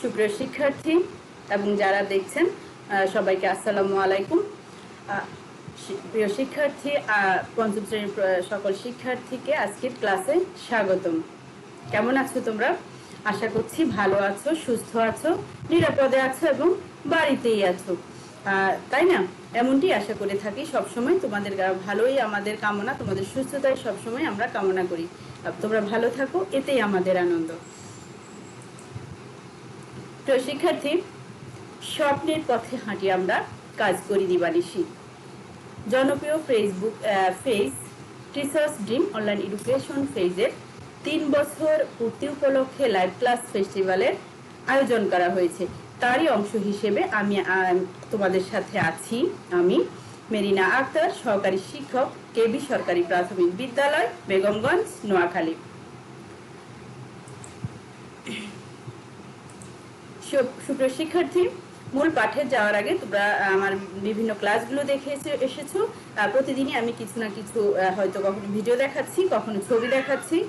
সুপ্রিয় শিক্ষার্থী এবং যারা দেখছেন সবাইকে আসসালামু আলাইকুম। প্রিয় শিক্ষার্থী পঞ্চম শ্রেণির সকল শিক্ষার্থীকে আজকের ক্লাসে স্বাগতম। কেমন আছো তোমরা? আশা করছি ভালো আছো, সুস্থ আছো, নিরাপদে আছো এবং বাড়িতেই আছো। তাই না? এমনটি আশা করে থাকি সবসময় তোমাদের ভালোই আমাদের কামনা, তোমাদের সুস্থতাই সবসময় আমরা কামনা করি। তোমরা ভালো থাকো, এতেই আমাদের আনন্দ। প্রিয় শিক্ষার্থী, স্বপ্নের পথে হাঁটি আমরা কাজ করি দিবানিশি জনপ্রিয় Facebook page teachers dream online education ফেজের তিন বছর পূর্তি উপলক্ষে লাইভ ক্লাস ফেস্টিভ্যালের আয়োজন করা হয়েছে। তারই অংশ হিসেবে আমি তোমাদের সাথে আছি আমি, মেরিনা আক্তার, সহকারী শিক্ষক, কেবি সরকারি প্রাথমিক বিদ্যালয়, বেগমগঞ্জ, নোয়াখালী। সু- সুপ্রিয় শিক্ষার্থী। মূল পাঠে যাওয়ার আগে তোমরা আমার বিভিন্ন ক্লাসগুলো দেখে এসেছ। প্রতিদিনই আমি কিছু না কিছু হয়তো কখনো ভিডিও দেখাচ্ছি, কখনো ছবি দেখাচ্ছি।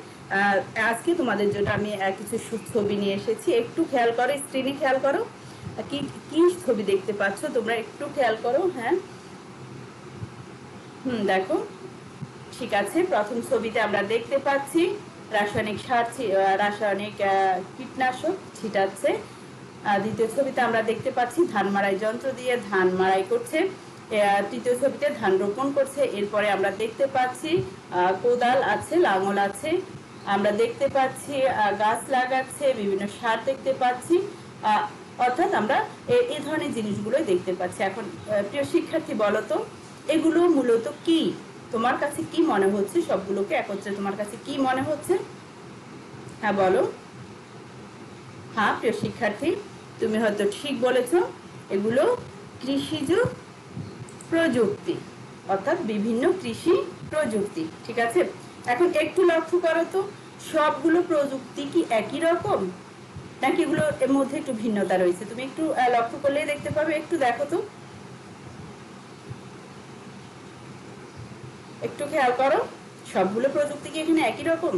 আজকে তোমাদের জন্য আমি কিছু ছবি নিয়ে এসেছি। একটু খেয়াল করো, স্ক্রিনে খেয়াল করো। কি কি ছবি দেখতে পাচ্ছ? তোমরা একটু খেয়াল করো হ্যাঁ। হুম, দেখো। ঠিক আছে, প্রথম ছবিতে আমরা দেখতে পাচ্ছি রাসায়নিক সার রাসায়নিক কীটনাশক ছিটাচ্ছে। দ্বিতীয় ছবিতে আমরা দেখতে পাচ্ছি, ধান মাড়াই যন্ত্র দিয়ে ধান মাড়াই করছে। তৃতীয় ছবিতে ধান রোপণ করছে। এরপরে আমরা দেখতে পাচ্ছি কোদাল আছে, লাঙল আছে। আমরা দেখতে পাচ্ছি গাছ লাগাচ্ছে, বিভিন্ন সার দেখতে পাচ্ছি। অর্থাৎ আমরা এই ধরনের জিনিসগুলোই দেখতে পাচ্ছি। এখন প্রিয় শিক্ষার্থী, বলো তো, এগুলো মূলত কি? তোমার কাছে কি মনে হচ্ছে? সবগুলোকে একত্রে তোমার কাছে কি মনে হচ্ছে? হ্যাঁ বলো। হ্যাঁ প্রিয় শিক্ষার্থী, তুমি হয়তো ঠিক বলেছ, এগুলো কৃষিজ প্রযুক্তি, অর্থাৎ বিভিন্ন কৃষি প্রযুক্তি, ঠিক আছে? এখন একটু লক্ষ্য করো তো, সবগুলো প্রযুক্তি কি একই রকম? নাকি এগুলো এর মধ্যে একটু ভিন্নতা রয়েছে? তুমি একটু লক্ষ্য করলেই দেখতে পাবে, একটু দেখো তো। একটু খেয়াল করো, সবগুলো প্রযুক্তি কি এখানে একই রকম?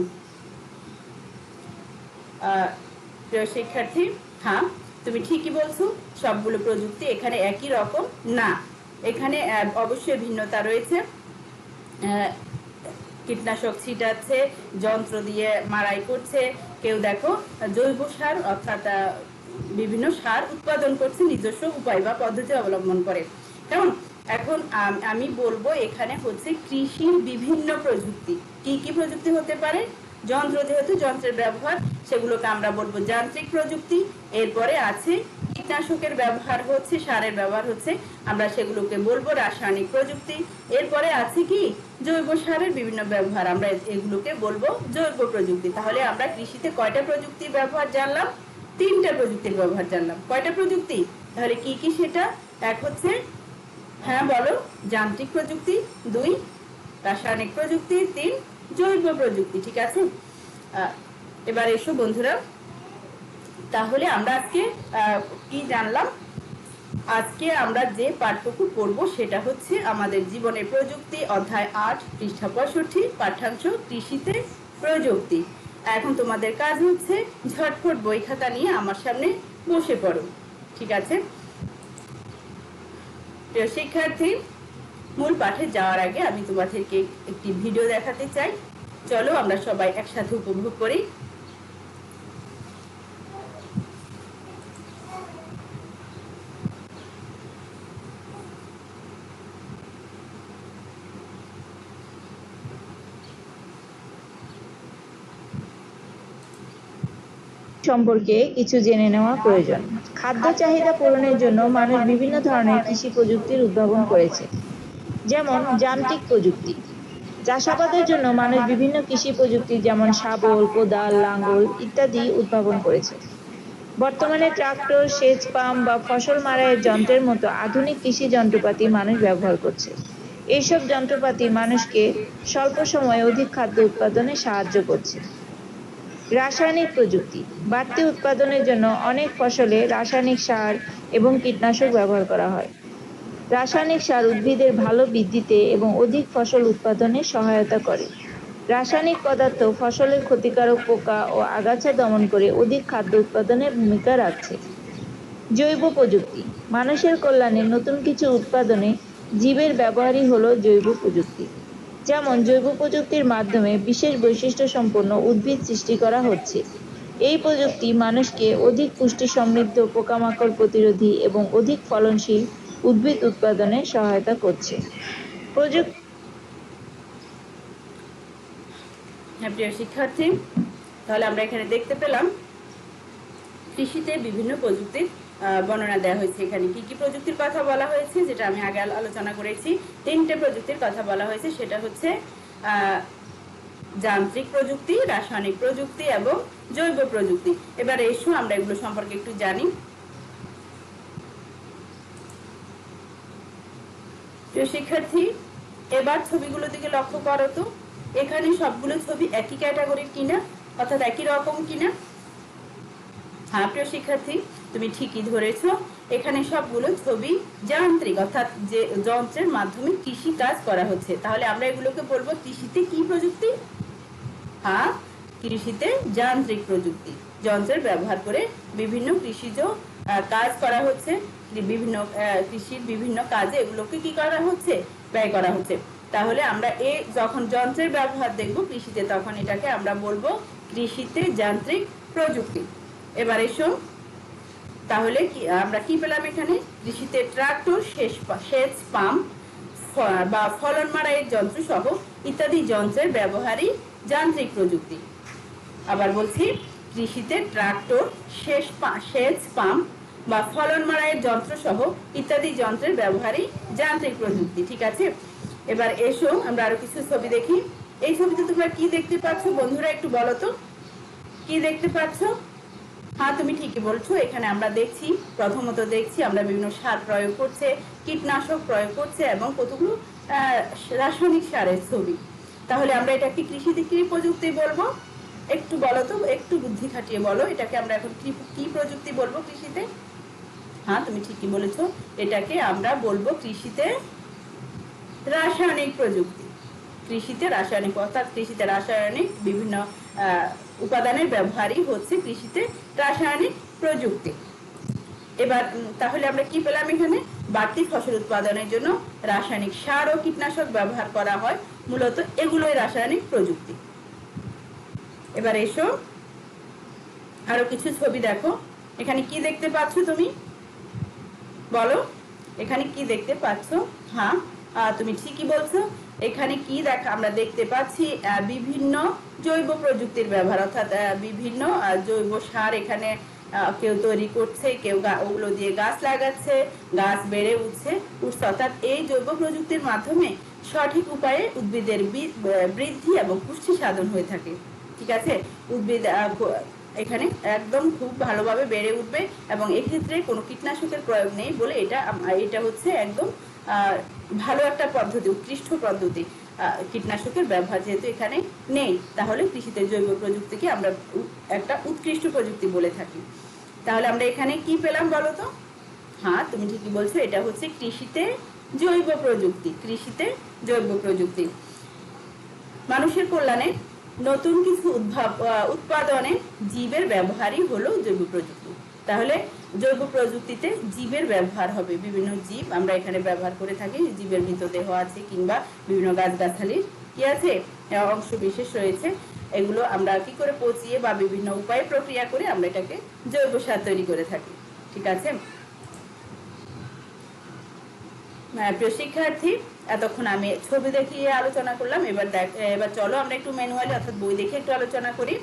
প্রিয় শিক্ষার্থী হ্যাঁ তুমি ঠিকই বলছো, সবগুলো প্রযুক্তি এখানে একই রকম। না, এখানে অবশ্যই ভিন্নতা রয়েছে। কীটনাশক ছিটাচ্ছে, যন্ত্র দিয়ে মারাই করছে, কেউ দেখো, জৈব সার অর্থাৎ বিভিন্ন সার উৎপাদন করছে, নিজস্ব উপায় বা পদ্ধতি অবলম্বন করে। কেমন? এখন আমি বলব এখানে হচ্ছে কৃষির বিভিন্ন প্রযুক্তি। কি কি প্রযুক্তি হতে পারে? যন্ত্র যেহেতু যন্ত্রের ব্যবহার, সেগুলোকে আমরা বলব যান্ত্রিক প্রযুক্তি। এরপরে আছে কীটনাশকের ব্যবহার হচ্ছে, সারের ব্যবহার হচ্ছে, আমরা সেগুলোকে বলব রাসায়নিক প্রযুক্তি। এরপরে আছে কি? জৈব সারের বিভিন্ন ব্যবহার, আমরা এগুলোকে বলব জৈব প্রযুক্তি। তাহলে আমরা কৃষিতে কয়টা প্রযুক্তির ব্যবহার জানলাম? তিনটা প্রযুক্তির ব্যবহার জানলাম। কয়টা প্রযুক্তি? তাহলে কি কি সেটা? এক হচ্ছে হ্যাঁ বলো, যান্ত্রিক প্রযুক্তি, দুই, রাসায়নিক প্রযুক্তি, তিন জৈব প্রযুক্তি, ঠিক আছে? এবার এসো বন্ধুরা। তাহলে আমরা আজকে কি জানলাম? আজকে আমরা যে পাঠটুকু পড়ব সেটা হচ্ছে আমাদের জীবনের প্রযুক্তি, অধ্যায় আট, পৃষ্ঠা পঁয়ষট্টি, পাঠ্যাংশ কৃষিতে প্রযুক্তি। এখন তোমাদের কাজ হচ্ছে ঝটফট বই খাতা নিয়ে আমার সামনে বসে পড়ো, ঠিক আছে? প্রিয় শিক্ষার্থী মূল পাঠে যাওয়ার আগে আমি তোমাদেরকে একটি ভিডিও দেখাতে চাই। চলো আমরা সবাই একসাথে উপভোগ করি। সম্পর্কে কিছু জেনে নেওয়া প্রয়োজন। খাদ্য চাহিদা পূরণের জন্য মানুষ বিভিন্ন ধরনের কৃষি প্রযুক্তির উদ্ভাবন করেছে। যেমন যান্ত্রিক প্রযুক্তি। চাষাবাদের জন্য মানুষ বিভিন্ন কৃষি প্রযুক্তি যেমন শাবল, কোদাল, লাঙ্গল ইত্যাদি উদ্ভাবন করেছে। বর্তমানে ট্রাক্টর, সেচ পাম্প বা ফসল মারাইয়ের যন্ত্রের মতো আধুনিক কৃষি যন্ত্রপাতি মানুষ ব্যবহার করছে। এইসব যন্ত্রপাতি মানুষকে স্বল্প সময়ে অধিক খাদ্য উৎপাদনে সাহায্য করছে। রাসায়নিক প্রযুক্তি, বাড়তি উৎপাদনের জন্য অনেক ফসলে রাসায়নিক সার এবং কীটনাশক ব্যবহার করা হয়। রাসায়নিক সার উদ্ভিদের ভালো বৃদ্ধিতে এবং অধিক ফসল উৎপাদনে সহায়তা করে। রাসায়নিক পদার্থ ফসলের ক্ষতিকারক পোকা ও আগাছা দমন করে অধিক খাদ্য উৎপাদনে ভূমিকা রাখছে। জৈব প্রযুক্তি। মানুষের কল্যাণে নতুন কিছু উৎপাদনে জীবের ব্যবহারই হলো জৈব প্রযুক্তি। যেমন, জৈব প্রযুক্তির মাধ্যমে বিশেষ বৈশিষ্ট্য সম্পন্ন উদ্ভিদ সৃষ্টি করা হচ্ছে। এই প্রযুক্তি মানুষকে অধিক পুষ্টি সমৃদ্ধ পোকামাকড় প্রতিরোধী এবং অধিক ফলনশীল উদ্ভিদ উৎপাদনে সহায়তা করছে। প্রযুক্তি হ্যাঁ শিক্ষার্থী, তাহলে আমরা এখানে দেখতে পেলাম কৃষিতে বিভিন্ন প্রযুক্তির বর্ণনা দেওয়া হয়েছে এখানে। কি কি প্রযুক্তির কথা বলা হয়েছে, যেটা আমি আগে আলোচনা করেছি। তিনটে প্রযুক্তির কথা বলা হয়েছে, সেটা হচ্ছে যান্ত্রিক প্রযুক্তি, রাসায়নিক প্রযুক্তি এবং জৈব প্রযুক্তি। এবার এসো, আমরা এগুলো সম্পর্কে একটু জানি। প্রিয় শিক্ষার্থী, এবার ছবিগুলো দিকে লক্ষ্য করো তো। এখানে সবগুলো ছবি একই ক্যাটাগরির কিনা, অর্থাৎ একই রকম কিনা? হ্যাঁ প্রিয় শিক্ষার্থী, তুমি ঠিকই ধরেছ। এখানে সবগুলো ছবি যান্ত্রিক, অর্থাৎ যে যন্ত্রের মাধ্যমে কৃষি কাজ করা হচ্ছে। তাহলে আমরা এগুলোকে বলব কৃষিতে কি প্রযুক্তি? হ্যাঁ কৃষিতে যান্ত্রিক প্রযুক্তি, যন্ত্রের ব্যবহার করে বিভিন্ন কৃষিজ কাজ করা হচ্ছে। বিভিন্ন কৃষির বিভিন্ন কাজে এগুলোকে কি করা হচ্ছে? ব্যয় করা হচ্ছে। তাহলে আমরা এ যখন যন্ত্রের ব্যবহার দেখব কৃষিতে, তখন এটাকে আমরা বলব কৃষিতে যান্ত্রিক প্রযুক্তি। এবার এসো। তাহলে কি, আমরা কি পেলাম এখানে? কৃষিতে ট্রাক্টর পা- সেচ পাম্প বা ফলন মারাইয়ের যন্ত্র সহ ইত্যাদি যন্ত্রের ব্যবহারই যান্ত্রিক প্রযুক্তি। আবার বলছি, কৃষিতে ট্রাক্টর পা- সেচ পাম্প বা ফলন মারাইয়ের যন্ত্র সহ ইত্যাদি যন্ত্রের ব্যবহারই যান্ত্রিক প্রযুক্তি, ঠিক আছে? এবার এসো, আমরা আরও কিছু ছবি দেখি। এই ছবিতে তোমরা কি দেখতে পাচ্ছ বন্ধুরা একটু বলো তো? কি দেখতে পাচ্ছ? হ্যাঁ তুমি ঠিকই বলছো, এখানে আমরা দেখছি, প্রথমত দেখছি আমরা বিভিন্ন সার প্রয়োগ করছে, কীটনাশক প্রয়োগ করছে এবং কতগুলো রাসায়নিক সারের ছবি। তাহলে আমরা এটাকে কৃষিতে কি প্রযুক্তি বলব। একটু বলো তো, একটু বুদ্ধি খাটিয়ে বলো, এটাকে আমরা এখন কি প্রযুক্তি বলব কৃষিতে? হ্যাঁ তুমি ঠিকই বলেছ, এটাকে আমরা বলব কৃষিতে রাসায়নিক প্রযুক্তি। কৃষিতে রাসায়নিক, অর্থাৎ কৃষিতে রাসায়নিক বিভিন্ন উপাদানের ব্যবহারই হচ্ছে কৃষিতে রাসায়নিক প্রযুক্তি। এবার তাহলে আমরা কি পেলাম এখানে? বাড়তি ফসল উৎপাদনের জন্য রাসায়নিক সার ও কীটনাশক ব্যবহার করা হয়, মূলত এগুলোই রাসায়নিক প্রযুক্তি। এবার এসো, আরও কিছু ছবি দেখো। এখানে কি দেখতে পাচ্ছ তুমি? বলো, এখানে কি দেখতে পাচ্ছ? হ্যাঁ তুমি ঠিকই বলছো। এখানে কি দেখ, আমরা দেখতে পাচ্ছি বিভিন্ন জৈব প্রযুক্তির ব্যবহার, অর্থাৎ বিভিন্ন জৈব সার এখানে কেউ তৈরি করছে, কেউ ওগুলো দিয়ে গাছ লাগাচ্ছে, গাছ বেড়ে উঠছে উঠছে। অর্থাৎ এই জৈব প্রযুক্তির মাধ্যমে সঠিক উপায়ে উদ্ভিদের বৃদ্ধি এবং পুষ্টি সাধন হয়ে থাকে। ঠিক আছে? উদ্ভিদ এখানে একদম খুব ভালোভাবে বেড়ে উঠবে এবং এক্ষেত্রে কোনো কীটনাশকের প্রয়োগ নেই বলে এটা এটা হচ্ছে একদম ভালো একটা পদ্ধতি, উৎকৃষ্ট পদ্ধতি। কীটনাশকের ব্যবহার যেহেতু এখানে নেই, তাহলে কৃষিতে জৈব প্রযুক্তিকে আমরা একটা উৎকৃষ্ট প্রযুক্তি বলে থাকি। তাহলে আমরা এখানে কি পেলাম বলো তো? হ্যাঁ তুমি ঠিকই বলছো, এটা হচ্ছে কৃষিতে জৈব প্রযুক্তি, কৃষিতে জৈব প্রযুক্তি। মানুষের কল্যাণে নতুন কিছু উদ্ভাব উৎপাদনে জীবের ব্যবহারই হলো জৈব প্রযুক্তি। তাহলে জৈব প্রযুক্তিতে জীবের ব্যবহার হবে। বিভিন্ন জীব আমরা এখানে ব্যবহার করে থাকি। জীবের মৃতদেহ আছে কিংবা বিভিন্ন গাছগাছালির কি আছে? অংশ বিশেষ রয়েছে। এগুলো আমরা কি করে পচিয়ে বা বিভিন্ন উপায়ে প্রক্রিয়া করে আমরা এটাকে জৈব সার তৈরি করে থাকি। ঠিক আছে? হ্যাঁ, প্রিয় শিক্ষার্থী এতক্ষণ আমি ছবি দেখিয়ে আলোচনা করলাম। এবার দেখ এবার চলো আমরা একটু ম্যানুয়ালি অর্থাৎ বই দেখে একটু আলোচনা করি।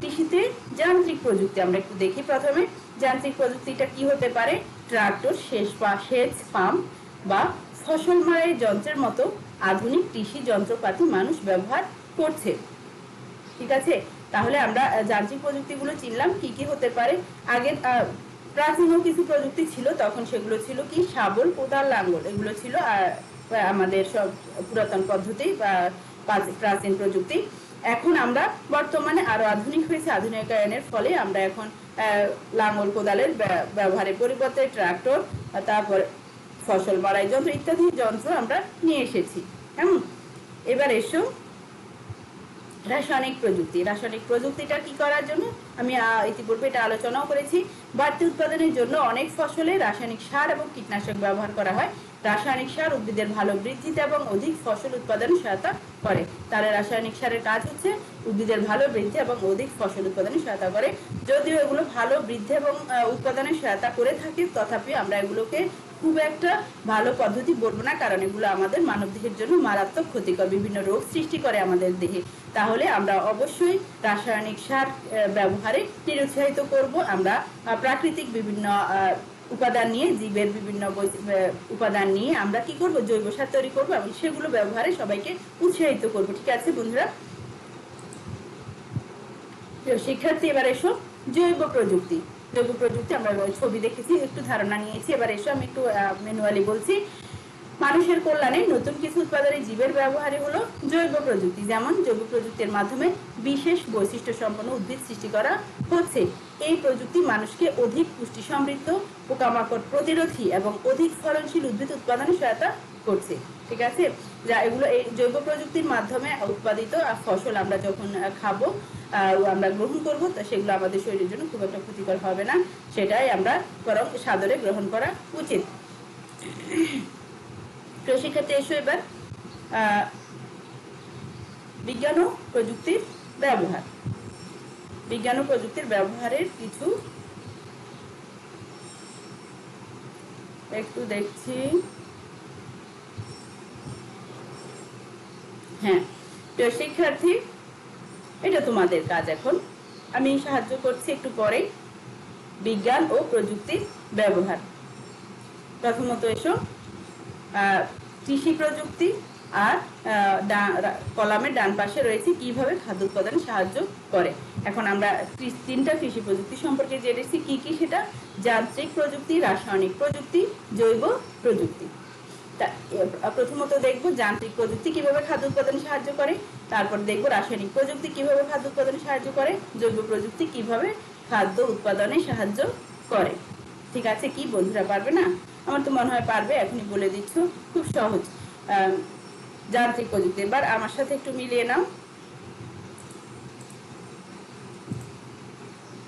কৃষিতে যান্ত্রিক প্রযুক্তি আমরা একটু দেখি প্রথমে। যান্ত্রিক প্রযুক্তিটা কি হতে পারে? ট্রাক্টর সেচ পা সেচ পাম্প বা ফসল মারাই যন্ত্রের মতো আধুনিক কৃষি যন্ত্রপাতি মানুষ ব্যবহার করছে। ঠিক আছে? তাহলে আমরা যান্ত্রিক প্রযুক্তিগুলো চিনলাম কি কি হতে পারে? আগে প্রাচীনও কিছু প্রযুক্তি ছিল তখন সেগুলো ছিল কি? শাবল কোদাল লাঙ্গল এগুলো ছিল আহ, আমাদের সব পুরাতন পদ্ধতি বা প্রাচীন প্রযুক্তি। এখন আমরা বর্তমানে আরও আধুনিক হয়েছে। আধুনিকায়নের ফলে আমরা এখন আহ, লাঙ্গল কোদালের ব্যবহারের পরিবর্তে ট্রাক্টর তারপর ফসল মারাই যন্ত্র ইত্যাদি যন্ত্র আমরা নিয়ে এসেছি। কেমন? এবার এসো। রাসায়নিক প্রযুক্তি। রাসায়নিক প্রযুক্তিটা কি করার জন্য? আমি ইতিপূর্বে এটা আলোচনাও করেছি। বাড়তি উৎপাদনের জন্য অনেক ফসলে রাসায়নিক সার এবং কীটনাশক ব্যবহার করা হয়। রাসায়নিক সার উদ্ভিদের ভালো বৃদ্ধিতে এবং অধিক ফসল উৎপাদনে সহায়তা করে। তাহলে রাসায়নিক সারের কাজ হচ্ছে উদ্ভিদের ভালো বৃদ্ধি এবং অধিক ফসল উৎপাদনে সহায়তা করে। যদিও এগুলো ভালো বৃদ্ধি এবং উৎপাদনে সহায়তা করে থাকে তথাপি আমরা এগুলোকে খুব একটা ভালো পদ্ধতি বলব না, কারণ এগুলো আমাদের মানব দেহের জন্য মারাত্মক ক্ষতিকর, বিভিন্ন রোগ সৃষ্টি করে আমাদের দেহে। তাহলে আমরা অবশ্যই রাসায়নিক সার ব্যবহারে নিরুৎসাহিত করব। আমরা প্রাকৃতিক বিভিন্ন উপাদান নিয়ে, জীবের বিভিন্ন উপাদান নিয়ে আমরা কি করব? জৈব সার তৈরি করব এবং সেগুলো ব্যবহারে সবাইকে উৎসাহিত করব। ঠিক আছে বন্ধুরা? শিক্ষার্থী, এবার এসো জৈব প্রযুক্তি। জৈব প্রযুক্তি আমরা ছবি দেখেছি, একটু ধারণা নিয়েছি। এবার এসো আমি একটু ম্যানুয়ালি বলছি। মানুষের কল্যাণে নতুন কিছু উৎপাদনে জীবের ব্যবহারে হলো জৈব প্রযুক্তি। যেমন জৈব প্রযুক্তির মাধ্যমে বিশেষ বৈশিষ্ট্য সম্পন্ন উদ্ভিদ সৃষ্টি করা হচ্ছে। এই প্রযুক্তি মানুষকে অধিক পুষ্টি সমৃদ্ধ পোকামাকড় প্রতিরোধী এবং অধিক ফলনশীল উদ্ভিদ উৎপাদনে সহায়তা করছে। ঠিক আছে? যা এগুলো এই জৈব প্রযুক্তির মাধ্যমে উৎপাদিত ফসল আমরা যখন খাব আমরা গ্রহণ করব, তো সেগুলো আমাদের শরীরের জন্য খুব একটা ক্ষতিকর হবে না। সেটাই আমরা বরং সাদরে গ্রহণ করা উচিত। প্রিয় শিক্ষার্থী এসো এবার বিজ্ঞান ও প্রযুক্তির ব্যবহার। বিজ্ঞান ও প্রযুক্তির ব্যবহারের কিছু একটু দেখছি। হ্যাঁ প্রিয় শিক্ষার্থী, এটা তোমাদের কাজ এখন। আমি সাহায্য করছি একটু পরে বিজ্ঞান ও প্রযুক্তির ব্যবহার। প্রথমত এসো। কৃষি প্রযুক্তি আর কলামের ডান পাশে রয়েছে কীভাবে খাদ্য উৎপাদনে সাহায্য করে। এখন আমরা তিনটা কৃষি প্রযুক্তি সম্পর্কে জেনেছি। কি কি সেটা? যান্ত্রিক প্রযুক্তি, রাসায়নিক প্রযুক্তি, জৈব প্রযুক্তি। প্রথমত দেখব যান্ত্রিক প্রযুক্তি কীভাবে খাদ্য উৎপাদনে সাহায্য করে, তারপর দেখব রাসায়নিক প্রযুক্তি কীভাবে খাদ্য উৎপাদনে সাহায্য করে, জৈব প্রযুক্তি কীভাবে খাদ্য উৎপাদনে সাহায্য করে। ঠিক আছে কি, বন্ধুরা পারবে না? আমার তো মনে হয় পারবে, এখনই বলে দিচ্ছ। খুব সহজ। যান্ত্রিক প্রযুক্তি। এবার আমার সাথে একটু মিলিয়ে নাও।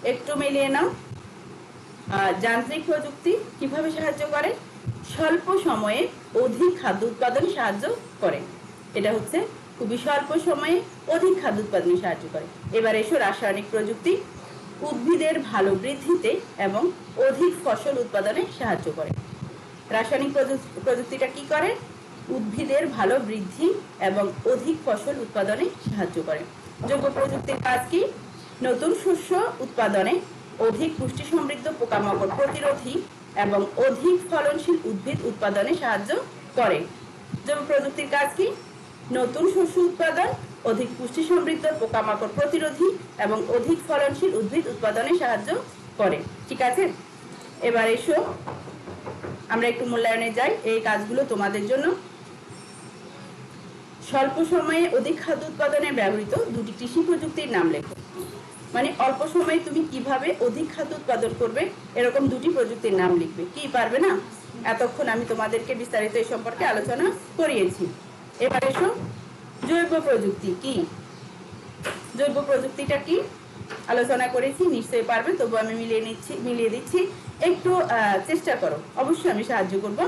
একটু মিলিয়ে নাও। যান্ত্রিক প্রযুক্তি কীভাবে সাহায্য করে? স্বল্প সময়ে অধিক খাদ্য উৎপাদনে সাহায্য করে। এটা হচ্ছে খুবই স্বল্প সময়ে অধিক খাদ্য উৎপাদনে সাহায্য করে। এবার এসো রাসায়নিক প্রযুক্তি, উদ্ভিদের ভালো বৃদ্ধিতে এবং অধিক ফসল উৎপাদনে সাহায্য করে। রাসায়নিক প্রযুক- প্রযুক্তিটা কি করে? উদ্ভিদের ভালো বৃদ্ধি এবং অধিক ফসল উৎপাদনে সাহায্য করে। জৈব প্রযুক্তির কাজ কি? নতুন শস্য উৎপাদনে অধিক পুষ্টি সমৃদ্ধ পোকামাকড় প্রতিরোধী এবং অধিক ফলনশীল উদ্ভিদ উৎপাদনে সাহায্য করে। জৈব প্রযুক্তির কাজ কি? নতুন শস্য উৎপাদন, অধিক পুষ্টি সমৃদ্ধ পোকামাকড় প্রতিরোধী এবং অধিক ফলনশীল উদ্ভিদ উৎপাদনে সাহায্য করে। ঠিক আছে? এবার এসো। আমরা একটু মূল্যায়নে যাই এই কাজগুলো তোমাদের জন্য। স্বল্প সময়ে অধিক খাদ্য উৎপাদনে ব্যবহৃত দুটি কৃষি প্রযুক্তির নাম লেখো। মানে অল্প সময়ে তুমি কীভাবে অধিক খাদ্য উৎপাদন করবে, এরকম দুটি প্রযুক্তির নাম লিখবে। কি পারবে না? এতক্ষণ আমি তোমাদেরকে বিস্তারিত এই সম্পর্কে আলোচনা করিয়েছি। এবার এসো, জৈব প্রযুক্তি কি? জৈব প্রযুক্তিটা কি? আলোচনা করেছি, নিশ্চয়ই পারবে তবু আমি মিলিয়ে নিচ্ছি, মিলিয়ে দিচ্ছি। একটু চেষ্টা করো, অবশ্যই আমি সাহায্য করব।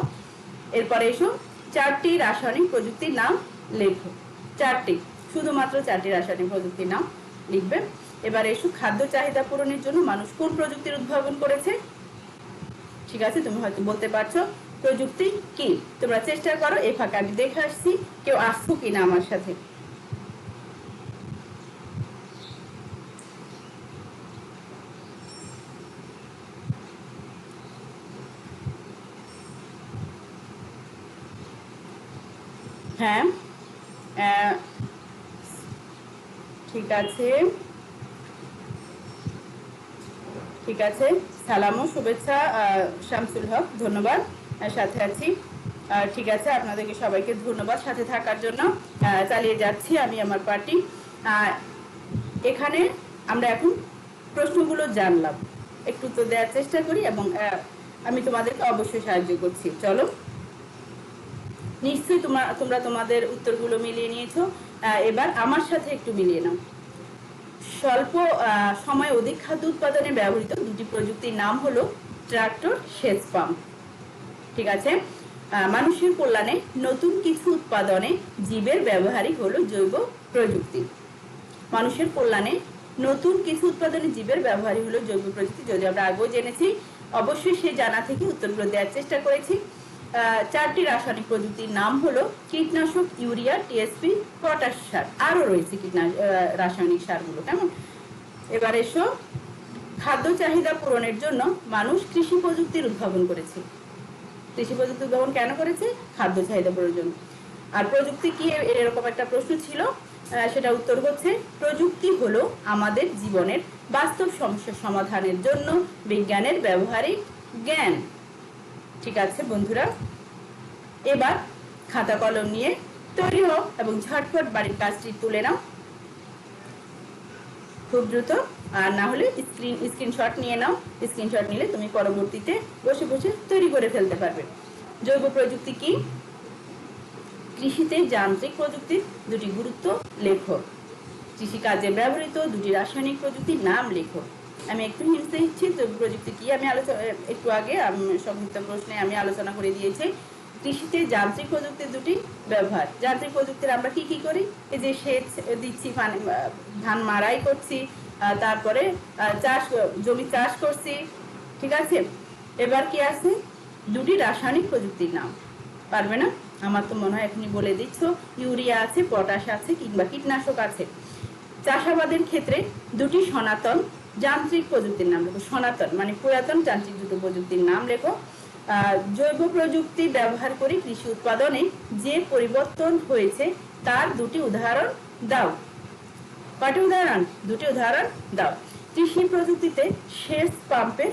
এরপরে এসো, চারটি রাসায়নিক প্রযুক্তির নাম লেখো। চারটি, শুধুমাত্র চারটি রাসায়নিক প্রযুক্তির নাম লিখবে। এবার এসো খাদ্য চাহিদা পূরণের জন্য মানুষ কোন প্রযুক্তির উদ্ভাবন করেছে? ঠিক আছে তুমি হয়তো বলতে পারছ। প্রযুক্তি কি? তোমরা চেষ্টা করো এই ফাঁকে আমি দেখে আসছি। কেউ আসছো কিনা আমার সাথে? হ্যাঁ ঠিক আছে। ঠিক আছে। সালাম, শুভেচ্ছা শামসুল হক, ধন্যবাদ। সাথে আছি। ঠিক আছে, আপনাদেরকে সবাইকে ধন্যবাদ সাথে থাকার জন্য। চালিয়ে যাচ্ছি আমি আমার পার্টি। এখানে আমরা এখন প্রশ্নগুলো জানলাম। একটু তো দেওয়ার চেষ্টা করি এবং আমি তোমাদেরকে অবশ্যই সাহায্য করছি। চলো। নিশ্চয়ই তোমরা তোমরা তোমাদের উত্তরগুলো মিলিয়ে নিয়েছো। এবার আমার সাথে একটু মিলিয়ে নাও। স্বল্প সময় অধিক খাদ্য উৎপাদনে ব্যবহৃত দুটি প্রযুক্তির নাম হলো ট্রাক্টর, সেচ পাম্প। ঠিক আছে? মানুষের কল্যাণে নতুন কিছু উৎপাদনে জীবের ব্যবহারই হলো জৈব প্রযুক্তি। মানুষের কল্যাণে নতুন কিছু উৎপাদনে জীবের ব্যবহারই হলো জৈব প্রযুক্তি। যদি আমরা আগেও জেনেছি, অবশ্যই সে জানা থেকে উত্তরগুলো দেওয়ার চেষ্টা করেছি। চারটি রাসায়নিক প্রযুক্তির নাম হলো কীটনাশক, ইউরিয়া, টিএসপি, পটাশ সার। আরও রয়েছে কীটনাশক রাসায়নিক সারগুলো, কেমন? এবার এসো। খাদ্য চাহিদা পূরণের জন্য মানুষ কৃষি প্রযুক্তির উদ্ভাবন করেছে। কৃষি প্রযুক্তি উদ্ভাবন কেন করেছে? খাদ্য চাহিদা পূরণের জন্য। আর প্রযুক্তি কি? এরকম একটা প্রশ্ন ছিল। সেটা উত্তর হচ্ছে, প্রযুক্তি হলো আমাদের জীবনের বাস্তব সমস্যা সমাধানের জন্য বিজ্ঞানের ব্যবহারিক জ্ঞান। ঠিক আছে, বন্ধুরা। এবার খাতা কলম নিয়ে তৈরি হও এবং ঝটফট বাড়ির কাজটি তুলে নাও। খুব দ্রুত, আর না হলে স্ক্রিন, স্ক্রিনশট নিয়ে নাও। স্ক্রিনশট নিলে তুমি পরবর্তীতে বসে বসে তৈরি করে ফেলতে পারবে। জৈব প্রযুক্তি কি? কৃষিতে যান্ত্রিক প্রযুক্তির দুটি গুরুত্ব লেখো। কৃষিকাজে ব্যবহৃত দুটি রাসায়নিক প্রযুক্তির নাম লেখো। আমি একটু হিন্টস দিচ্ছি জৈব প্রযুক্তি কি? আমি আলোচনা একটু আগে সংযুক্ত প্রশ্নে আমি আলোচনা করে দিয়েছি। কৃষিতে যান্ত্রিক প্রযুক্তির দুটি ব্যবহার। যান্ত্রিক প্রযুক্তির আমরা কি কি করি? এই যে সেচ দিচ্ছি ধান মারাই করছি তারপরে চাষ, জমি চাষ করছি, ঠিক আছে? এবার কি আছে? দুটি রাসায়নিক প্রযুক্তির নাম। পারবে না? আমার তো মনে হয় এখনই বলে দিচ্ছ, ইউরিয়া আছে, পটাশ আছে, কিংবা কীটনাশক আছে। চাষাবাদের ক্ষেত্রে দুটি সনাতন যান্ত্রিক প্রযুক্তির নাম লেখো, সনাতন মানে পুরাতন যান্ত্রিক দুটো প্রযুক্তির নাম লেখো। জৈব প্রযুক্তি ব্যবহার করে কৃষি উৎপাদনে যে পরিবর্তন হয়েছে, তার দুটি উদাহরণ দাও। কটি উদাহরণ? দুটি উদাহরণ দাও। কৃষি প্রযুক্তিতে সেচ পাম্পের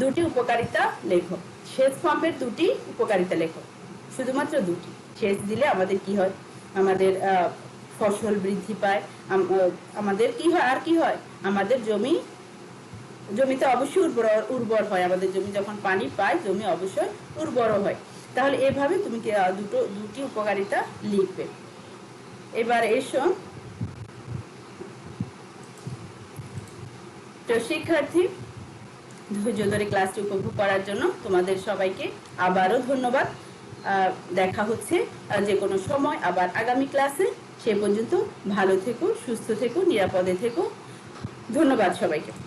দুটি উপকারিতা লেখো। সেচ পাম্পের দুটি উপকারিতা লেখো। শুধুমাত্র দুটি। সেচ দিলে আমাদের কি হয়? আমাদের ফসল বৃদ্ধি পায়। আমাদের কি হয়? আর কি হয়? আমাদের জমি, জমিতে অবশ্যই উর্বর উর্বর হয়। আমাদের জমি যখন পানি পায়, জমি অবশ্যই উর্বর হয়। তাহলে এভাবে তুমি দুটো, দুটি উপকারিতা লিখবে। এবার এসো। তো শিক্ষার্থী, ধৈর্য ধরে ক্লাসটি উপভোগ করার জন্য তোমাদের সবাইকে আবারও ধন্যবাদ। দেখা হচ্ছে যে কোনো সময় আবার আগামী ক্লাসে। সে পর্যন্ত ভালো থেকো, সুস্থ থেকো, নিরাপদে থেকো। ধন্যবাদ সবাইকে।